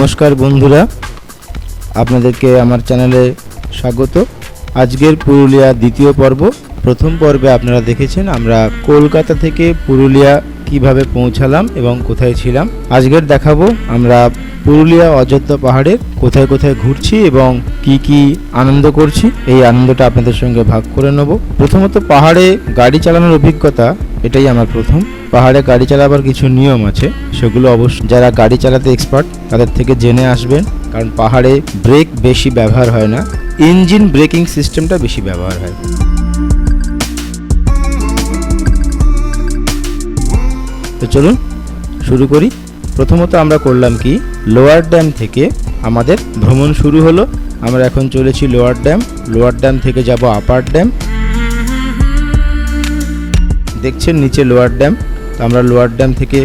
নমস্কার বন্ধুরা, আপনাদেরকে আমার চ্যানেলে স্বাগত। আজকের পুরুলিয়া দ্বিতীয় পর্ব, প্রথম পর্বে আপনারা দেখেছেন আমরা কলকাতা থেকে পুরুলিয়া কীভাবে পৌঁছালাম এবং কোথায় ছিলাম। আজকের দেখাবো আমরা পুরুলিয়া অযোধ্যা পাহাড়ে কোথায় কোথায় ঘুরছি এবং কি কি আনন্দ করছি। এই আনন্দটা আপনাদের সঙ্গে ভাগ করে নেব। প্রথমত পাহাড়ে গাড়ি চালানোর অভিজ্ঞতা এটাই আমার প্রথম। পাহাড়ে গাড়ি চালাবার কিছু নিয়ম আছে, সেগুলো অবশ্য যারা গাড়ি চালাতে এক্সপার্ট তাদের থেকে জেনে আসবেন, কারণ পাহাড়ে ব্রেক বেশি ব্যবহার হয় না ইঞ্জিন ব্রেকিং সিস্টেমটা বেশি ব্যবহার হয়। তো চলুন, শুরু করি। প্রথমত আমরা করলাম কি, লোয়ার ড্যাম থেকে আমাদের ভ্রমণ শুরু হলো। আমরা এখন চলেছি লোয়ার ড্যাম। লোয়ার ড্যাম থেকে যাব আপার ড্যাম। দেখছেন নিচে লোয়ার ড্যাম তো আমরা লোয়ার ড্যাম থেকে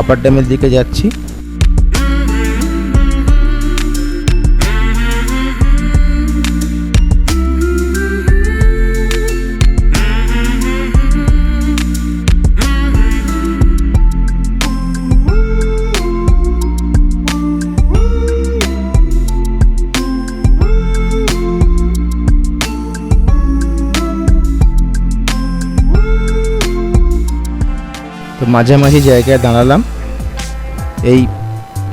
আপার ড্যামের দিকে যাচ্ছি। মাঝামাঝি জায়গায় দাঁড়ালাম। এই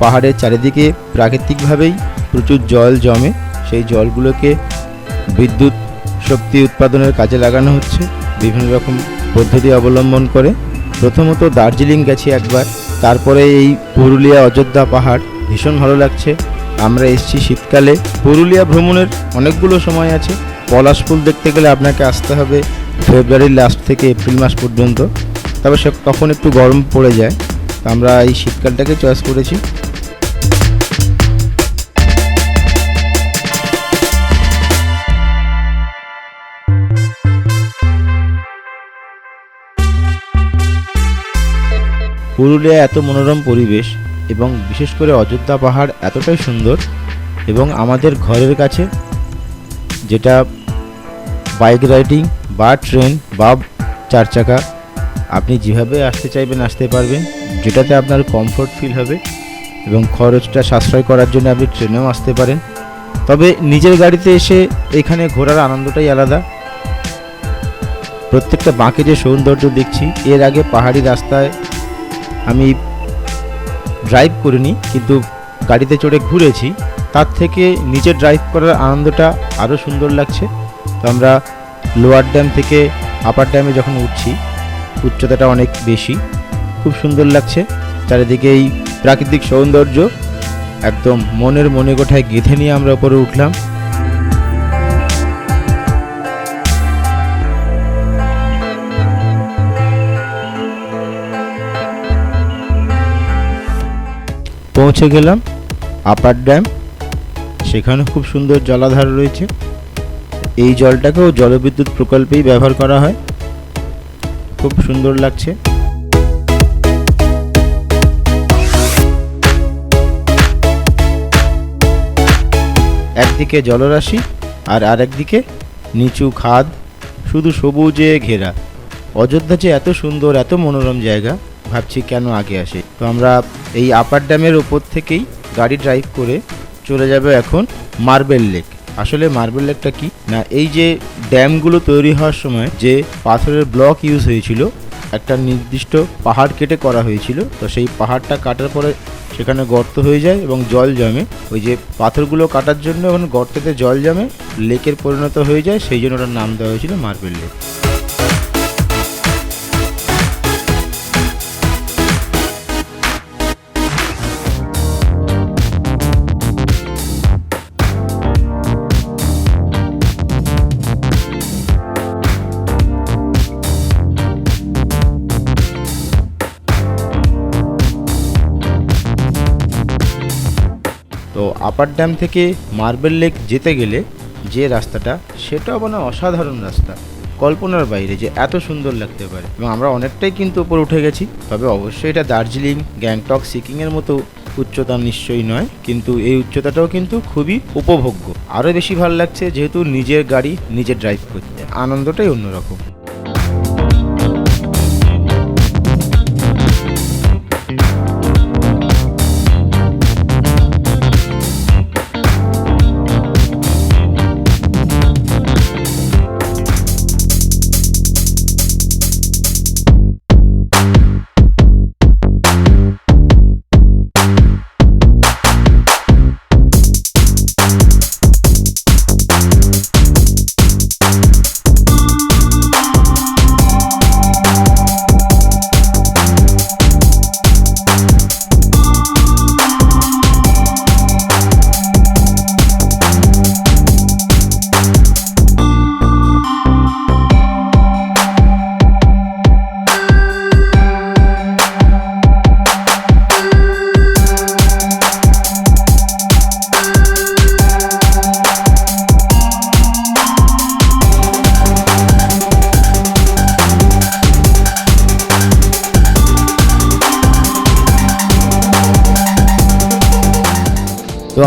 পাহাড়ের চারিদিকে প্রাকৃতিকভাবেই প্রচুর জল জমে। সেই জলগুলোকে বিদ্যুৎ শক্তি উৎপাদনের কাজে লাগানো হচ্ছে, বিভিন্ন রকম পদ্ধতি অবলম্বন করে। প্রথমত দার্জিলিং গেছি একবার, তারপরে এই পুরুলিয়া অযোধ্যা পাহাড়, ভীষণ ভালো লাগছে। আমরা এসেছি শীতকালে। পুরুলিয়া ভ্রমণের অনেকগুলো সময় আছে। পলাশ ফুল দেখতে গেলে আপনাকে আসতে হবে ফেব্রুয়ারির লাস্ট থেকে এপ্রিল মাস পর্যন্ত। তবে সে তখন একটু গরম পড়ে যায়, তো আমরা এই শীতকালটাকে চয়েস করেছি। পুরুলিয়া এত মনোরম পরিবেশ এবং বিশেষ করে অযোধ্যা পাহাড় এতটাই সুন্দর এবং আমাদের ঘরের কাছে যেটা বাইক রাইডিং বা ট্রেন বা চার চাকা আপনি যেভাবে আসতে চাইবেন, আসতে পারবেন। যেটাতে আপনার কমফোর্ট ফিল হবে এবং খরচটা সাশ্রয় করার জন্য আপনি ট্রেনেও আসতে পারেন। তবে নিজের গাড়িতে এসে এখানে ঘোরার আনন্দটাই আলাদা। প্রত্যেকটা বাঁকে যে সৌন্দর্য দেখছি, এর আগে পাহাড়ি রাস্তায় আমি ড্রাইভ করিনি, কিন্তু গাড়িতে চড়ে ঘুরেছি। তার থেকে নিচে ড্রাইভ করার আনন্দটা আরও সুন্দর লাগছে। তো আমরা লোয়ার ড্যাম থেকে আপার ড্যামে যখন উঠছি উচ্চতাটা অনেক বেশি। খুব সুন্দর লাগছে। চারিদিকে এই প্রাকৃতিক সৌন্দর্য। একদম মনের মনে কোঠায় গেঁথে নিয়ে আমরা উপরে উঠলাম। পৌঁছে গেলাম আপার ড্যাম। সেখানে খুব সুন্দর জলাধার রয়েছে। এই জলটাকেও জলবিদ্যুৎ প্রকল্পেই ব্যবহার করা হয়। খুব সুন্দর লাগছে। একদিকে জলরাশি আর আরেকদিকে নিচু খাদ, শুধু সবুজে ঘেরা। অযোধ্যা যে এত সুন্দর, এত মনোরম জায়গা, ভাবছি কেন আগে আসে। তো আমরা এই আপার ড্যামের ওপর থেকেই গাড়ি ড্রাইভ করে চলে যাবে এখন মার্বেল লেক। আসলে মার্বেল লেকটা কি? না, এই যে ড্যামগুলো তৈরি হওয়ার সময় যে পাথরের ব্লক ইউজ হয়েছিল, একটা নির্দিষ্ট পাহাড় কেটে করা হয়েছিল। তো সেই পাহাড়টা কাটার পরে সেখানে গর্ত হয়ে যায় এবং জল জমে। ওই যে পাথরগুলো কাটার জন্য এখন গর্তেতে জল জমে, লেকের পরিণত হয়ে যায়। সেই জন্য ওটার নাম দেওয়া হয়েছিল মার্বেল লেক। আপার ড্যাম থেকে মার্বেল লেক যেতে গেলে যে রাস্তাটা, সেটাও মানে অসাধারণ রাস্তা। কল্পনার বাইরে যে এত সুন্দর লাগতে পারে। এবং আমরা অনেকটাই কিন্তু উপরে উঠে গেছি। তবে অবশ্যই এটা দার্জিলিং, গ্যাংটক, সিকিংয়ের মতো উচ্চতা নিশ্চয়ই নয়। কিন্তু এই উচ্চতাটাও কিন্তু খুবই উপভোগ্য। আরও বেশি ভালো লাগছে যেহেতু নিজের গাড়ি নিজে ড্রাইভ করতে। আনন্দটাই অন্যরকম।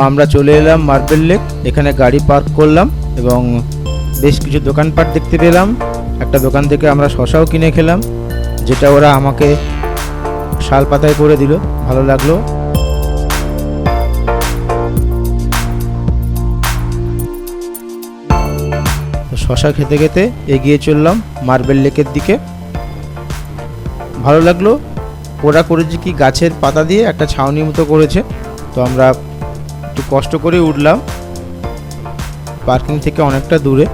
আমরা চলে এলাম মার্বেল লেক, এখানে গাড়ি পার্ক করলাম এবং বেশ কিছু দোকানপাট দেখতে পেলাম। একটা দোকান থেকে আমরা শশাও কিনে খেলাম, যেটা ওরা আমাকে শাল পাতায় করে দিল, ভালো লাগল। শশা খেতে খেতে এগিয়ে চললাম মার্বেল লেকের দিকে। ভালো লাগল, ওরা করেছে কি গাছের পাতা দিয়ে একটা ছাউনি মতো করেছে। তো আমরা একটু কষ্ট করে উঠলাম। পার্কিং থেকে অনেকটা দূরে।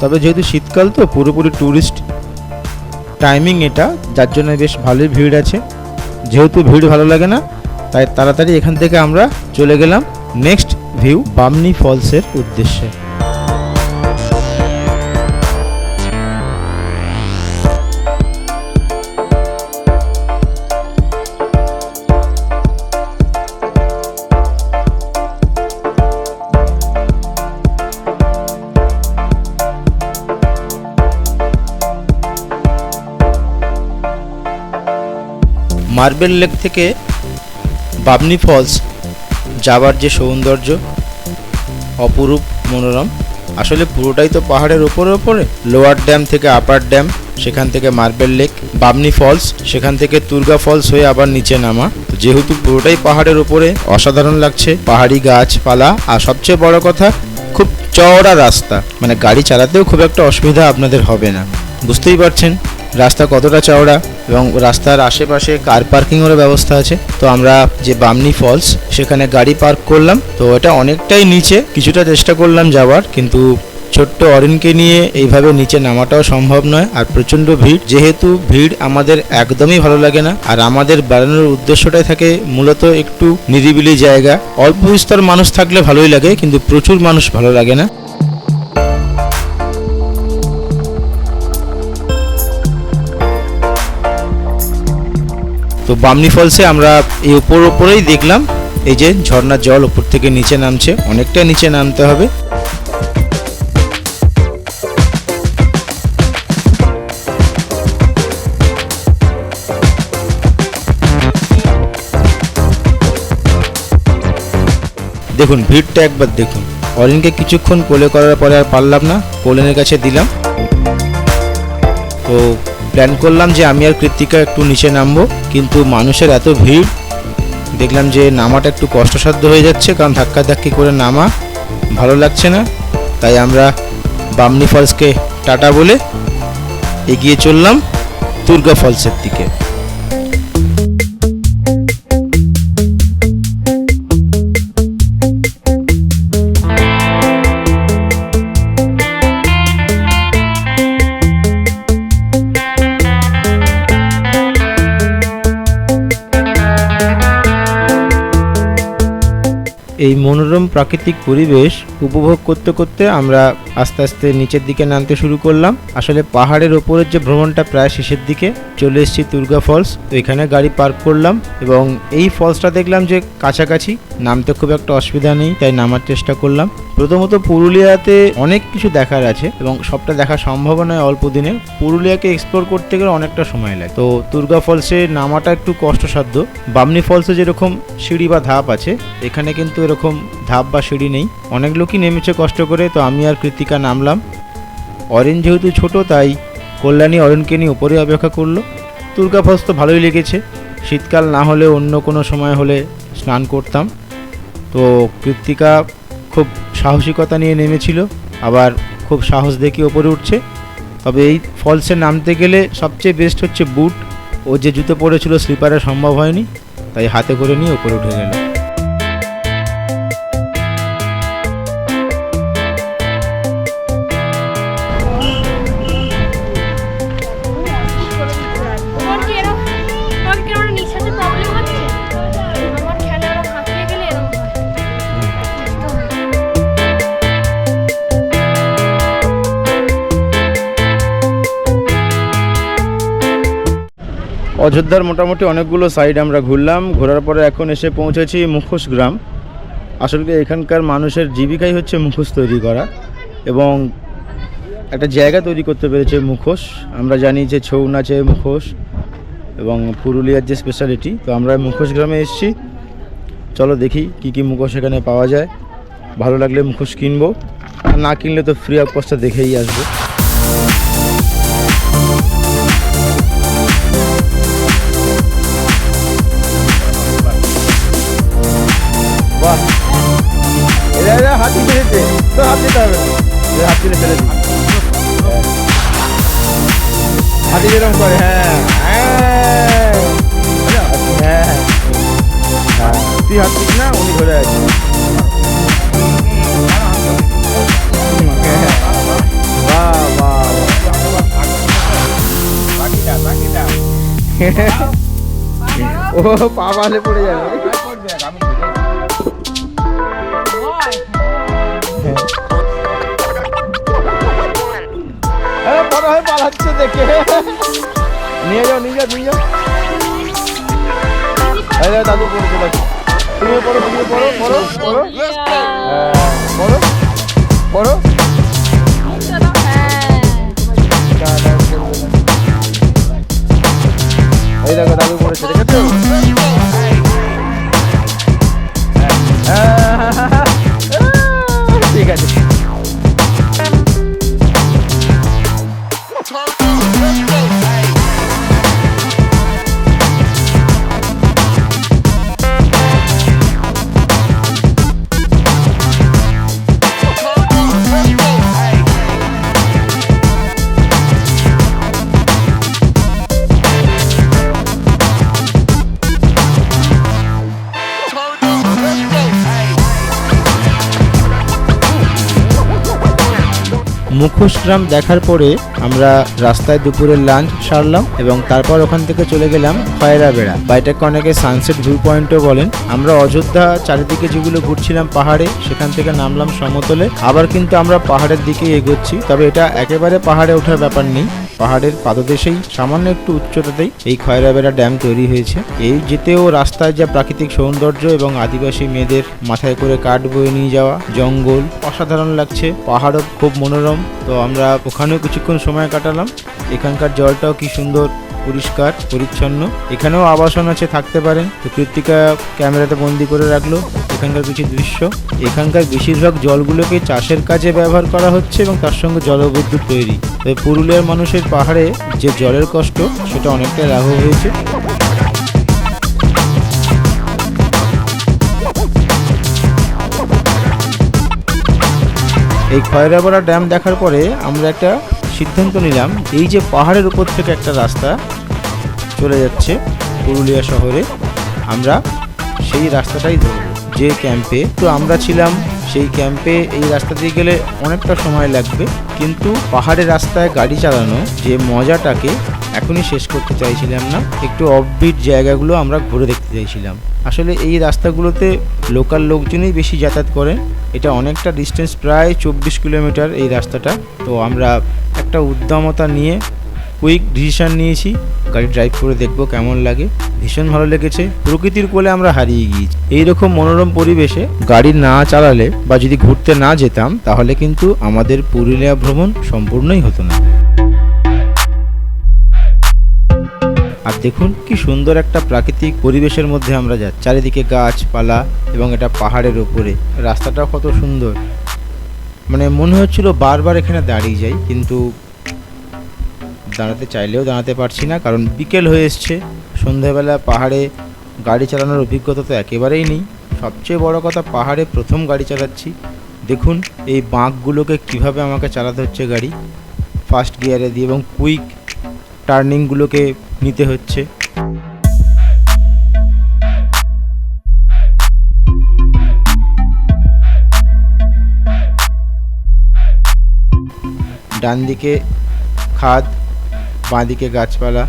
তবে যেহেতু শীতকাল তো, পুরোপুরি ট্যুরিস্ট টাইমিং এটা, যার জন্য বেশ ভালোই ভিড় আছে। যেহেতু ভিড় ভালো লাগে না, তাই তাড়াতাড়ি এখান থেকে আমরা চলে গেলাম। নেক্সট ভিউ বামনি ফলসের উদ্দেশ্যে। মার্বেল লেক থেকে বাবনি ফলস যাবার যে সৌন্দর্য, অপরূপ মনোরম, আসলে পুরোটাই তো পাহাড়ের ওপরে ওপরে। লোয়ার ড্যাম থেকে আপার ড্যাম, সেখান থেকে মার্বেল লেক, বাবনি ফলস, সেখান থেকে তুর্গা ফলস হয়ে আবার নিচে নামা। যেহেতু পুরোটাই পাহাড়ের ওপরে, অসাধারণ লাগছে। পাহাড়ি গাছপালা, আর সবচেয়ে বড় কথা, খুব চওড়া রাস্তা। মানে গাড়ি চালাতেও খুব একটা অসুবিধা আপনাদের হবে না। বুঝতেই পারছেন, রাস্তা কতটা চওড়া। এবং রাস্তার আশেপাশে কার পার্কিংয়েরও ব্যবস্থা আছে। তো আমরা যে বামনি ফলস সেখানে গাড়ি পার্ক করলাম। তো এটা অনেকটাই নিচে, কিছুটা চেষ্টা করলাম যাওয়ার, কিন্তু ছোট্ট অরিনকে নিয়ে এইভাবে নিচে নামাটাও সম্ভব নয়। আর প্রচণ্ড ভিড়। যেহেতু ভিড় আমাদের একদমই ভালো লাগে না, আর আমাদের বেড়ানোর উদ্দেশ্যটাই থাকে মূলত একটু নিরিবিলি জায়গা। অল্প বিস্তর মানুষ থাকলে ভালোই লাগে, কিন্তু প্রচুর মানুষ ভালো লাগে না। তো বামনি ফলসে আমরা এই উপর উপরেই দেখলাম, এই যে ঝর্ণার জল উপর থেকে নিচে নামছে, অনেকটা নিচে নামতে হবে। দেখুন, ভিড়টা একবার দেখুন। অরিনকে কিছুক্ষণ কোলে করার পরে আর পারলাম না, কোলেনের কাছে দিলাম। তো প্ল্যান করলাম যে আমি আর কৃত্তিকা একটু নিচে নামবো। কিন্তু মানুষের এত ভিড়, দেখলাম যে নামাটা একটু কষ্টসাধ্য হয়ে যাচ্ছে, কারণ ধাক্কা ধাক্কি করে নামা ভালো লাগছে না। তাই আমরা বামনি ফলসকে টাটা বলে এগিয়ে চললাম দুর্গা ফলসের দিকে। এই মনোরম প্রাকৃতিক পরিবেশ উপভোগ করতে করতে আমরা আস্তে আস্তে নিচের দিকে নামতে শুরু করলাম। আসলে পাহাড়ের ওপরের যে ভ্রমণটা প্রায় শেষের দিকে, চলে এসেছি দুর্গা ফলস। এখানে গাড়ি পার্ক করলাম এবং এই ফলসটা দেখলাম যে কাছাকাছি নামতে খুব একটা অসুবিধা নেই, তাই নামার চেষ্টা করলাম। প্রথমত পুরুলিয়াতে অনেক কিছু দেখার আছে এবং সবটা দেখা সম্ভব নয় অল্প দিনে। পুরুলিয়াকে এক্সপ্লোর করতে গেলে অনেকটা সময় লাগে। তো দুর্গা ফলসে নামাটা একটু কষ্টসাধ্য। বামনি ফলসে যেরকম সিঁড়ি বা ধাপ আছে, এখানে কিন্তু এরকম ধাপ বা সিঁড়ি নেই। অনেক লোকই নেমেছে কষ্ট করে, তো আমি আর কৃতিকা নামলাম। অরেঞ্জ যেহেতু ছোট, তাই কল্যাণী অরেনকে নিয়ে উপরে অপেক্ষা করল। দুর্গা ফলস তো ভালোই লেগেছে। শীতকাল না হলে অন্য কোনো সময় হলে স্নান করতাম। তো কৃত্তিকা খুব সাহসিকতা নিয়ে নেমেছিল, আবার খুব সাহস দেখিয়ে ওপরে উঠছে। তবে এই ফলসে নামতে গেলে সবচেয়ে বেস্ট হচ্ছে বুট ও যে জুতো পরেছিল স্লিপারে সম্ভব হয়নি, তাই হাতে করে নিয়ে ওপরে উঠে গেল। অযোধ্যার মোটামুটি অনেকগুলো সাইড আমরা ঘুরলাম। ঘোরার পরে এখন এসে পৌঁছেছি মুখোশ গ্রাম। আসলে এখানকার মানুষের জীবিকাই হচ্ছে মুখোশ তৈরি করা এবং একটা জায়গা তৈরি করতে পেরেছে মুখোশ। আমরা জানি যে ছৌ নাচে মুখোশ এবং পুরুলিয়ার যে স্পেশালিটি তো আমরা মুখোশ গ্রামে এসেছি। চলো দেখি কি কি মুখোশ এখানে পাওয়া যায়। ভালো লাগলে মুখোশ কিনবো। আর না কিনলে তো ফ্রি অফ কস্টটা দেখেই আসব। হাতি ফেলেছে তো হাত দিতে হবে না এরা হাত তুলে ফেলে দিই হাতি যেরকম করে হ্যাঁ হ্যাঁ হ্যাঁ হ্যাঁ তুই হাত দিস না উনি ধরে আছে বাহ বাহ ও পা বালে পড়ে যাবে দেখে। নিয়ে যাও নিয়ে যাও নিয়ে যাও। দেখো, দাদু পড়ে চলে আসছে। তুমি পড়ো তুমি পড়ো পড়ো পড়ো। হ্যাঁ, পড়ো পড়ো। এই দেখো দাদু পড়েছে দেখেছ? হ্যাঁ, ঠিক আছে। মুখোশগ্রাম দেখার পরে আমরা রাস্তায় দুপুরের লাঞ্চ সারলাম এবং তারপর ওখান থেকে চলে গেলাম খয়রা বেড়া বা এটাকে অনেকে সানসেট ভিউ পয়েন্টও বলেন। আমরা অযোধ্যা চারিদিকে যেগুলো ঘুরছিলাম পাহাড়ে, সেখান থেকে নামলাম সমতলে। আবার কিন্তু আমরা পাহাড়ের দিকেই এগোচ্ছি, তবে এটা একেবারে পাহাড়ে ওঠার ব্যাপার নেই। পাহাড়ের পাদদেশেই সামান্য একটু উচ্চতাতেই এই খয়রাবেড়া ড্যাম তৈরি হয়েছে। এই যেতেও রাস্তায় যা প্রাকৃতিক সৌন্দর্য এবং আদিবাসী মেয়েদের মাথায় করে কাঠ বয়ে নিয়ে যাওয়া, জঙ্গল, অসাধারণ লাগছে। পাহাড়ও খুব মনোরম। তো আমরা ওখানেও কিছুক্ষণ সময় কাটালাম। এখানকার জলটাও কি সুন্দর। পরিষ্কার, পরিচ্ছন্ন। এখানেও আবাসন আছে, থাকতে পারেন। তো কৃত্তিকা ক্যামেরাতে বন্দি করে রাখল এখানকার কিছু দৃশ্য। এখানকার বেশিরভাগ জলগুলোকে চাষের কাজে ব্যবহার করা হচ্ছে এবং তার সঙ্গে জলবিদ্যুৎ তৈরি। তবে পুরুলিয়ার মানুষের পাহাড়ে যে জলের কষ্ট, সেটা অনেকটাই লাঘব হয়েছে। এই খয়রাবড়া ড্যাম দেখার পরে আমরা একটা সিদ্ধান্ত নিলাম, এই যে পাহাড়ের উপর থেকে একটা রাস্তা চলে যাচ্ছে পুরুলিয়া শহরে। আমরা সেই রাস্তাটাই ধরব, যে ক্যাম্পে তো আমরা ছিলাম সেই ক্যাম্পে এই রাস্তা দিয়ে গেলে অনেকটা সময় লাগবে। কিন্তু পাহাড়ের রাস্তায় গাড়ি চালানো যে মজাটাকে এখনই শেষ করতে চাইছিলাম না। একটু অফবিট জায়গাগুলো আমরা ঘুরে দেখতে চাইছিলাম। আসলে এই রাস্তাগুলোতে লোকাল লোকজনই বেশি যাতায়াত করেন। এটা অনেকটা ডিস্টেন্স প্রায় চব্বিশ কিলোমিটার এই রাস্তাটা। তো আমরা একটা উদ্দামতা নিয়ে কুইক ডিসিশন নিয়েছি, গাড়ি ড্রাইভ করে দেখব কেমন লাগে। ভীষণ ভালো লেগেছে, প্রকৃতির কোলে আমরা হারিয়ে গিয়েছি। এইরকম মনোরম পরিবেশে গাড়ি না চালালে বা যদি ঘুরতে না যেতাম, তাহলে কিন্তু আমাদের পুরুলিয়া ভ্রমণ সম্পূর্ণই হতো না। আর দেখুন কি সুন্দর একটা প্রাকৃতিক পরিবেশের মধ্যে আমরা যাচ্ছি। চারিদিকে গাছপালা এবং এটা পাহাড়ের উপরে। রাস্তাটাও কত সুন্দর। মানে মনে হচ্ছিল বারবার এখানে দাঁড়িয়ে যাই, কিন্তু দাঁড়াতে চাইলেও দাঁড়াতে পারছি না, কারণ বিকেল হয়ে এসছে। সন্ধ্যাবেলা পাহাড়ে গাড়ি চালানোর অভিজ্ঞতা তো একেবারেই নেই। সবচেয়ে বড় কথা, পাহাড়ে প্রথম গাড়ি চালাচ্ছি। দেখুন, এই বাঁকগুলোকে কীভাবে আমাকে চালাতে হচ্ছে গাড়ি। ফার্স্ট গিয়ারে দিয়ে এবং কুইক টার্নিংগুলোকে নিতে হচ্ছে। ডান দিকে খাদ বাঁ দিকে গাছপালা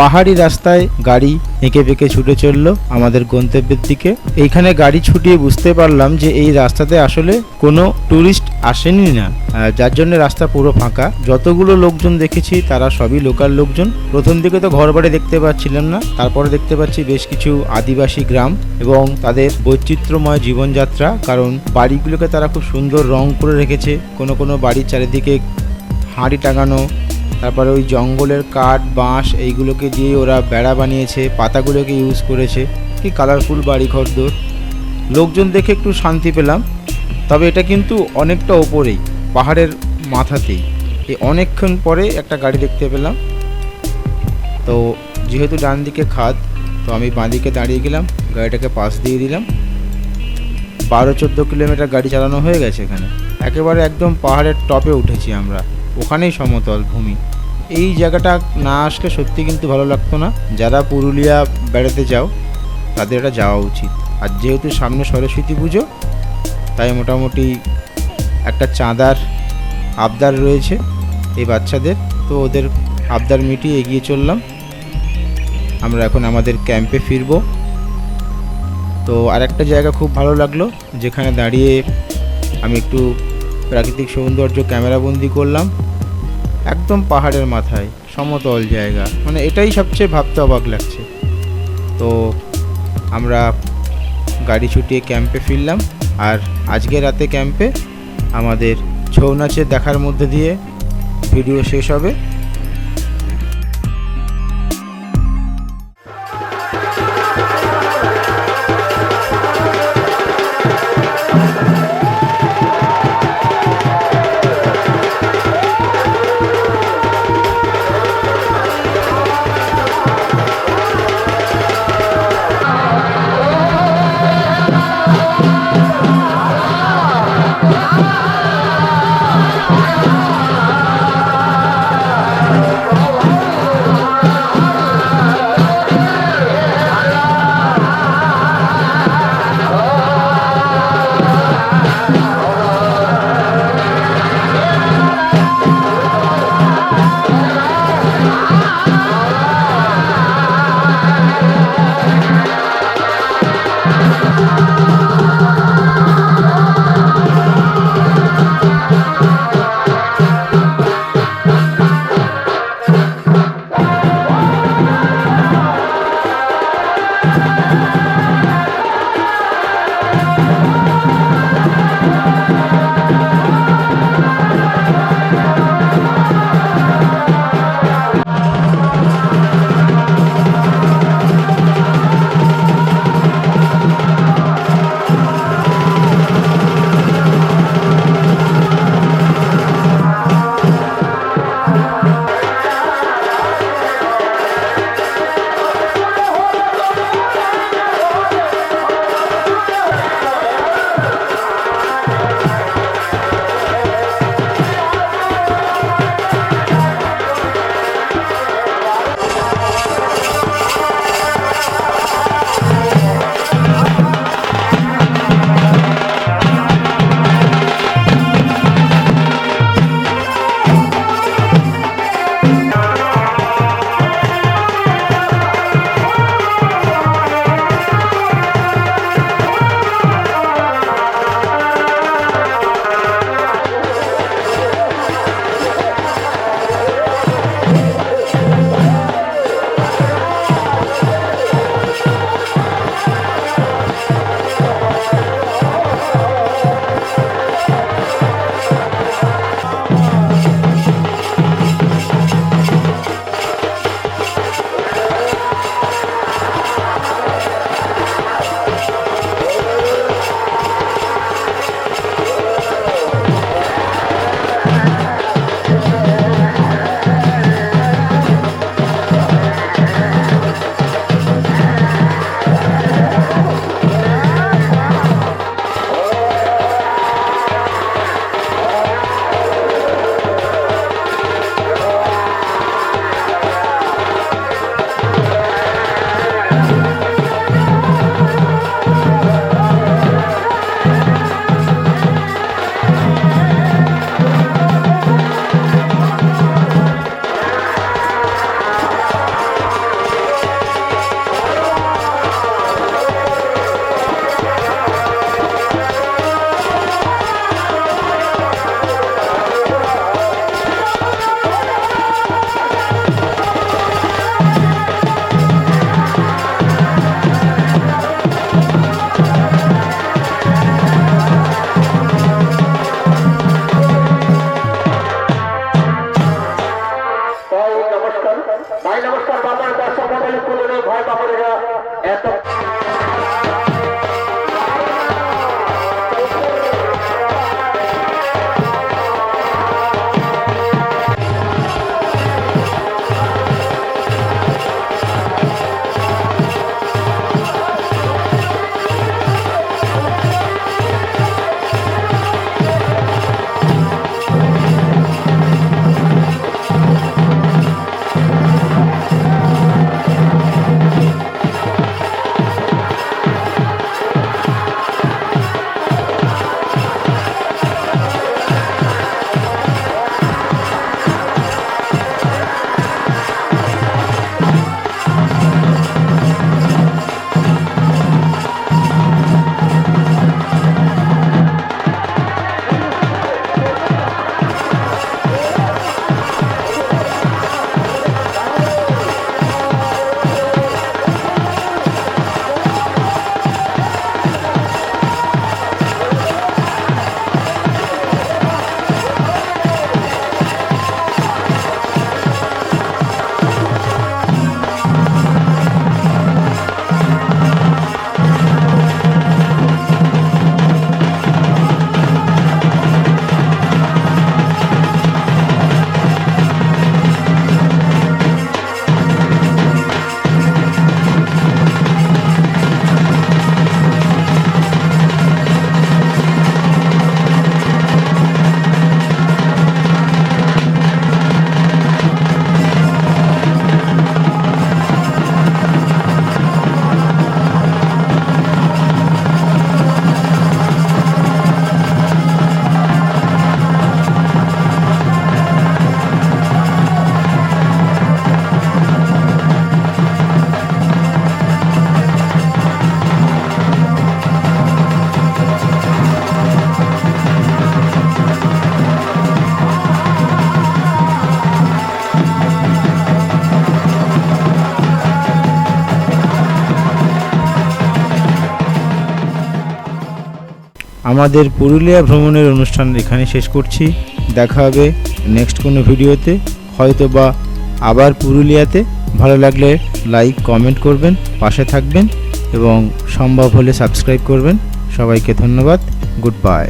পাহাড়ি রাস্তায় গাড়ি এঁকে বেঁকে ছুটে চলল আমাদের গন্তব্যের দিকে। এইখানে গাড়ি ছুটিয়ে বুঝতে পারলাম যে এই রাস্তাতে আসলে কোনো ট্যুরিস্ট আসেনি না। যার জন্য রাস্তা পুরো ফাঁকা। যতগুলো লোকজন দেখেছি তারা সবই লোকাল লোকজন। প্রথম দিকে তো ঘর বাড়ি দেখতে পাচ্ছিলাম না, তারপরে দেখতে পাচ্ছি বেশ কিছু আদিবাসী গ্রাম এবং তাদের বৈচিত্র্যময় জীবনযাত্রা, কারণ বাড়িগুলোকে তারা খুব সুন্দর রং করে রেখেছে। কোনো কোনো বাড়ির চারিদিকে হাঁড়ি টাঙানো তারপরে ওই জঙ্গলের কাঠ, বাঁশ, এইগুলোকে দিয়ে ওরা বেড়া বানিয়েছে, পাতাগুলোকে ইউজ করেছে। কি কালারফুল বাড়ি ঘরদোর লোকজন দেখে একটু শান্তি পেলাম। তবে এটা কিন্তু অনেকটা ওপরেই, পাহাড়ের মাথাতেই। এই অনেকক্ষণ পরে একটা গাড়ি দেখতে পেলাম। তো যেহেতু ডান দিকে খাদ, তো আমি বাঁ দিকে দাঁড়িয়ে গেলাম, গাড়িটাকে পাশ দিয়ে দিলাম। বারো, চোদ্দ কিলোমিটার গাড়ি চালানো হয়ে গেছে এখানে। একেবারে একদম পাহাড়ের টপে উঠেছি আমরা। ওখানেই সমতল ভূমি। এই জায়গাটা না আসলে সত্যি কিন্তু ভালো লাগতো না। যারা পুরুলিয়া বেড়াতে যাও, তাদের এটা যাওয়া উচিত। আর যেহেতু সামনে সরস্বতী পুজো, তাই মোটামুটি একটা চাঁদার আবদার রয়েছে এই বাচ্চাদের। তো ওদের আবদার মিটিয়ে এগিয়ে চললাম। আমরা এখন আমাদের ক্যাম্পে ফিরবো। তো আরেকটা জায়গা খুব ভালো লাগল, যেখানে দাঁড়িয়ে আমি একটু প্রাকৃতিক সৌন্দর্য ক্যামেরাবন্দি করলাম। একদম পাহাড়ের মাথায়, সমতল জায়গা। মানে এটাই সবচেয়ে ভাবতে অবাক লাগছে। তো আমরা গাড়ি ছুটিয়ে ক্যাম্পে ফিরলাম। আর আজকে রাতে ক্যাম্পে আমাদের ছৌ নাচের দেখার মধ্যে দিয়ে ভিডিও শেষ হবে। আমাদের পুরুলিয়া ভ্রমণের অনুষ্ঠান এখানে শেষ করছি। দেখা হবে নেক্সট কোনো ভিডিওতে। হয়তো বা আবার পুরুলিয়াতে। ভালো লাগলে লাইক কমেন্ট করবেন, পাশে থাকবেন এবং সম্ভব হলে সাবস্ক্রাইব করবেন। সবাইকে ধন্যবাদ গুড বাই